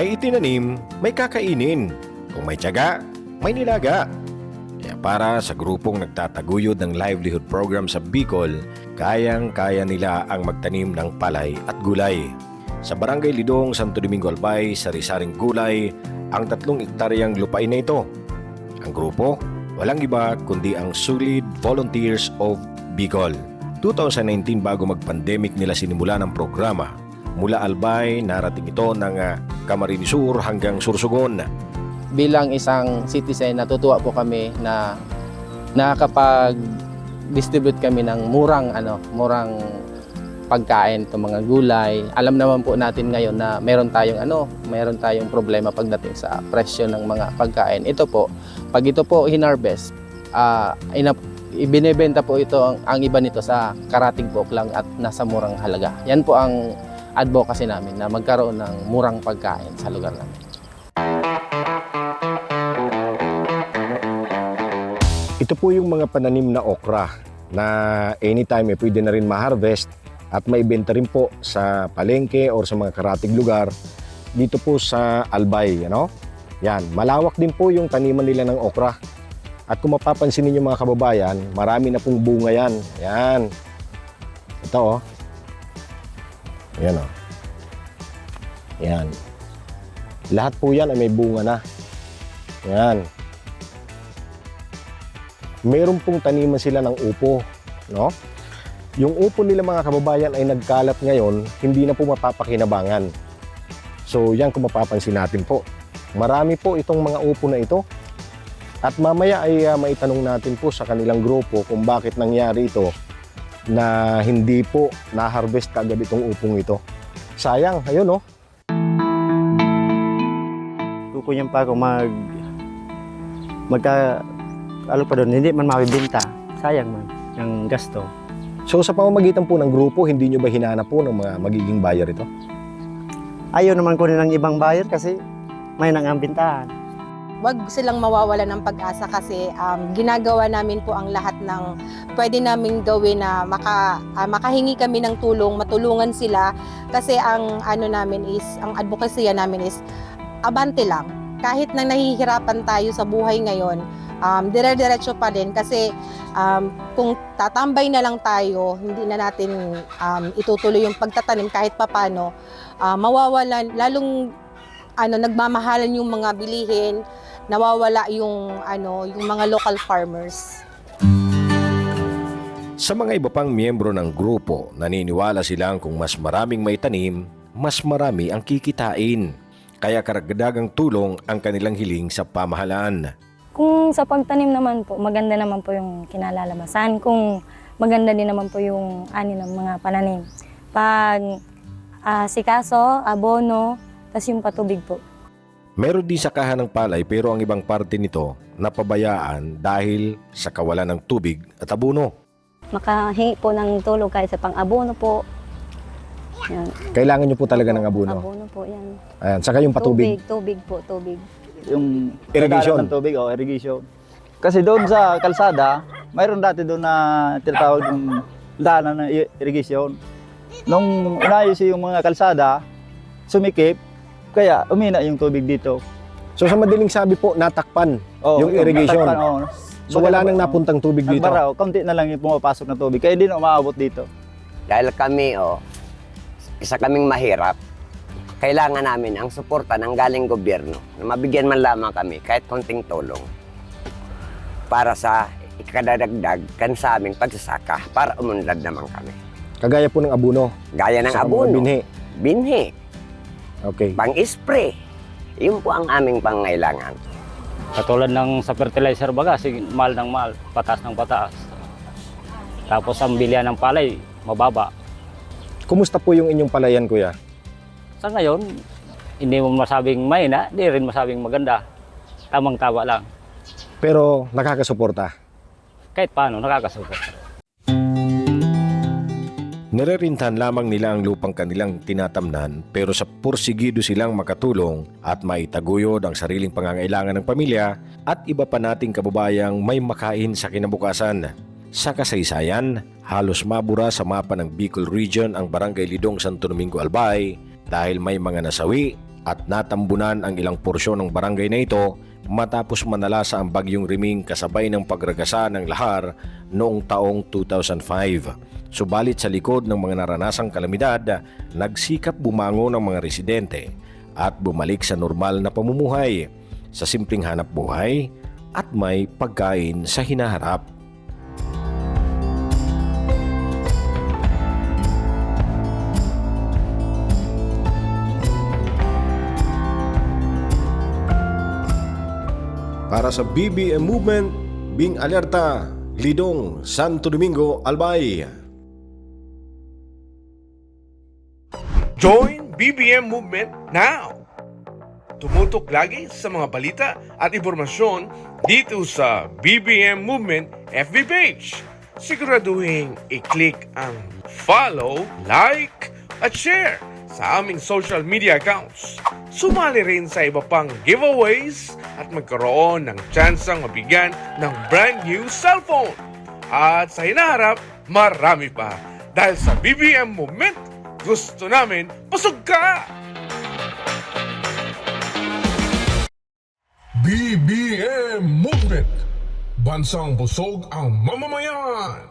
may itinanim, may kakainin. Kung may tiyaga, may nilaga. Kaya para sa grupong nagtataguyod ng livelihood program sa Bicol, kayang-kaya nila ang magtanim ng palay at gulay. Sa Barangay Lidong, Santo Domingo Albay, Sari-Saring Gulay, ang tatlong ektaryang lupain na ito. Ang grupo, walang iba kundi ang Solid Volunteers of Bicol. 2019 bago mag-pandemic nila sinimula ng programa. Mula Albay, narating ito ng ah, Camarines Sur hanggang Sursugon. bilang isang citizen, natutuwa po kami na nakakapag-distribute kami ng murang ano, murang pagkain to mga gulay. Alam naman po natin ngayon na meron tayong ano, meron tayong problema pagdating sa presyo ng mga pagkain. Ito po, pag ito po hinarvest, ah ina, ibinebenta po ito ang, ang iba nito sa karating po lang at nasa murang halaga. Yan po ang advocacy namin na magkaroon ng murang pagkain sa lugar namin. Ito po yung mga pananim na okra na anytime eh, pwede na rin ma-harvest at maibenta rin po sa palengke or sa mga karatig lugar dito po sa Albay. Ano? Yan, malawak din po yung taniman nila ng okra. At kung mapapansin ninyo mga kababayan, marami na pong bunga yan. Yan. Ito oh. Yan oh. Yan. Lahat po yan ay may bunga na. Yan meron pong taniman sila ng upo, no? Yung upo nila mga kababayan ay nagkalat ngayon, hindi na po mapapakinabangan. So yan kung mapapansin natin po. Marami po itong mga upo na ito. At mamaya ay uh, maitanong natin po sa kanilang grupo kung bakit nangyari ito na hindi po na-harvest kagad itong upong ito. Sayang, ayun no? kukunyan pa ako mag magka ano pa doon, hindi man mabibenta. Sayang man, yung gasto. So sa pamamagitan po ng grupo, hindi nyo ba hinanap po ng mga magiging buyer ito? Ayaw naman kunin ng ibang buyer kasi may nangambiltahan. Wag silang mawawala ng pag-asa kasi um, ginagawa namin po ang lahat ng pwede namin gawin na maka, ah, makahingi kami ng tulong, matulungan sila kasi ang ano namin is, ang advocacy namin is abante lang. Kahit na nahihirapan tayo sa buhay ngayon, um, dire-diretso pa din kasi um, kung tatambay na lang tayo, hindi na natin um, itutuloy yung pagtatanim kahit papano, uh, mawawalan, lalong ano, nagmamahalan yung mga bilihin, nawawala yung ano, yung mga local farmers. Sa mga iba pang miyembro ng grupo, naniniwala silang kung mas maraming may tanim, mas marami ang kikitain. Kaya karagdagang tulong ang kanilang hiling sa pamahalaan. Kung sa pagtanim naman po, maganda naman po yung kinalalabasan. Kung maganda din naman po yung ani ng mga pananim. Pag ah, sikaso, abono, tas yung patubig po. Meron din sakahan ng palay pero ang ibang parte nito napabayaan dahil sa kawalan ng tubig at abuno. makahingi po ng tulong kahit sa pang-abono po. Yan, Kailangan nyo po talaga ng abuno. abono po yan. Ayan, saka yung patubig. Tubig, tubig po, tubig. yung Irrigation. ng tubig o irrigation. Kasi doon sa kalsada, mayroon dati doon na tinatawag ng daanan ng irrigation. Nung inayos yung mga kalsada, sumikip, kaya umina yung tubig dito. So sa madaling sabi po, natakpan. Oh, Yung irrigation. natakpan, oh. So wala nang napuntang tubig dito. Nagbaraw, kaunti na lang yung pumapasok na tubig, kaya hindi na umaabot dito. Dahil kami, oh, isa kaming mahirap, kailangan namin ang suporta ng galing gobyerno na mabigyan man lamang kami kahit konting tulong para sa ikadadagdag kan sa aming pagsasaka para umunlad naman kami. Kagaya po ng abuno. Gaya ng sa mga abono, binhi. binhi, Okay. pang-spray. Yun po ang aming pangailangan. Katulad ng sa fertilizer baga, sige, mahal ng mahal, pataas ng pataas. Tapos ang bilihan ng palay, mababa. Kumusta po yung inyong palayan, kuya? Sa ngayon, hindi mo masabing may na, di rin masabing maganda. Tamang tama lang. Pero nakakasuporta. Kahit paano, nakakasupport. Nirerintahan lamang nila ang lupang kanilang tinatamnan pero sa pursigido silang makatulong at maitaguyod ang sariling pangangailangan ng pamilya at iba pa nating kababayang may makain sa kinabukasan. Sa kasaysayan, halos mabura sa mapa ng Bicol Region ang Barangay Lidong Santo Domingo Albay dahil may mga nasawi at natambunan ang ilang porsyon ng barangay na ito matapos manalasa ang bagyong riming kasabay ng pagragasa ng lahar noong taong 2005. Subalit sa likod ng mga naranasang kalamidad, nagsikap bumangon ng mga residente at bumalik sa normal na pamumuhay sa simpleng hanap buhay at may pagkain sa hinaharap. Para sa BBM Movement, Bing Alerta, Lidong, Santo Domingo, Albay. Join BBM Movement now! Tumutok lagi sa mga balita at impormasyon dito sa BBM Movement FB page. Siguraduhin i-click ang follow, like, at share sa aming social media accounts. Sumali rin sa iba pang giveaways at magkaroon ng tsansang mabigyan ng brand new cellphone. At sa hinaharap, marami pa. Dahil sa BBM Movement, gusto namin busog ka! BBM Movement. Bansang busog ang mamamayan.